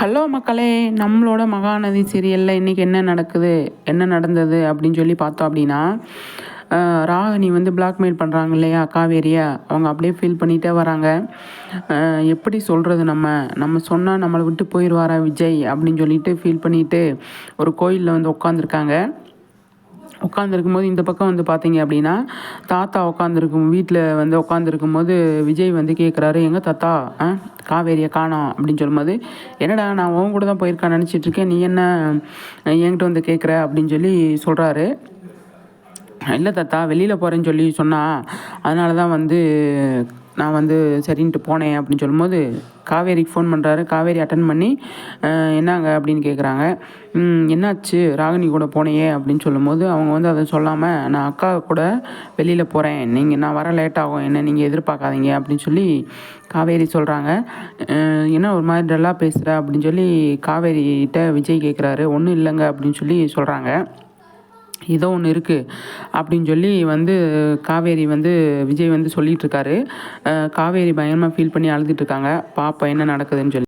Hello மக்களே நம்மளோட மகாநதி சீரியலில் இன்றைக்கி என்ன நடக்குது என்ன நடந்தது அப்படின்னு சொல்லி பார்த்தோம் அப்படின்னா ராகினி வந்து பிளாக்மெயில் பண்ணுறாங்க இல்லையா காவேரியா. அவங்க அப்படியே ஃபீல் பண்ணிகிட்டே வராங்க. எப்படி சொல்கிறது நம்ம? நம்ம சொன்னால் நம்மளை விட்டு போயிடுவாரா விஜய் அப்படின்னு சொல்லிட்டு ஃபீல் பண்ணிவிட்டு ஒரு கோயிலில் வந்து உட்காந்துருக்காங்க உட்காந்துருக்கும் போது இந்த பக்கம் வந்து பார்த்தீங்க அப்படின்னா தாத்தா உட்காந்துருக்கும் வீட்டில் வந்து உட்காந்துருக்கும் போது விஜய் வந்து கேட்குறாரு எங்கள் தாத்தா? காவேரியை காணோம் அப்படின்னு சொல்லும்போது என்னடா நான் உன் கூட தான் போயிருக்கான் நினச்சிட்ருக்கேன் நீ என்ன என்கிட்ட வந்து கேட்குற அப்படின்னு சொல்லி சொல்கிறாரு இல்லை தாத்தா வெளியில் போகிறேன்னு சொல்லி சொன்னா அதனால தான் வந்து நான் வந்து சரின்ட்டு போனேன் அப்படின்னு சொல்லும்போது காவேரிக்கு ஃபோன் பண்ணுறாரு காவேரி அட்டன் பண்ணி என்னங்க அப்படின்னு கேட்குறாங்க என்னாச்சு? ராகினி கூட போனையே அப்படின்னு சொல்லும்போது அவங்க வந்து அதை சொல்லாமல் நான் அக்கா கூட வெளியில் போகிறேன் நீங்கள் நான் வர லேட் ஆகும். என்ன நீங்கள் எதிர்பார்க்காதீங்க அப்படின்னு சொல்லி காவேரி சொல்கிறாங்க என்ன ஒரு மாதிரி டல்லாக பேசுகிற அப்படின்னு சொல்லி காவேரிகிட்ட விஜய் கேட்குறாரு ஒன்றும் இல்லைங்க அப்படின்னு சொல்லி சொல்கிறாங்க ஏதோ ஒன்று இருக்குது அப்படின்னு சொல்லி வந்து காவேரி வந்து விஜய் வந்து சொல்லிகிட்ருக்காரு காவேரி பயங்கரமாக ஃபீல் பண்ணி அழுதுகிட்ருக்காங்க பாப்பா என்ன நடக்குதுன்னு சொல்லி.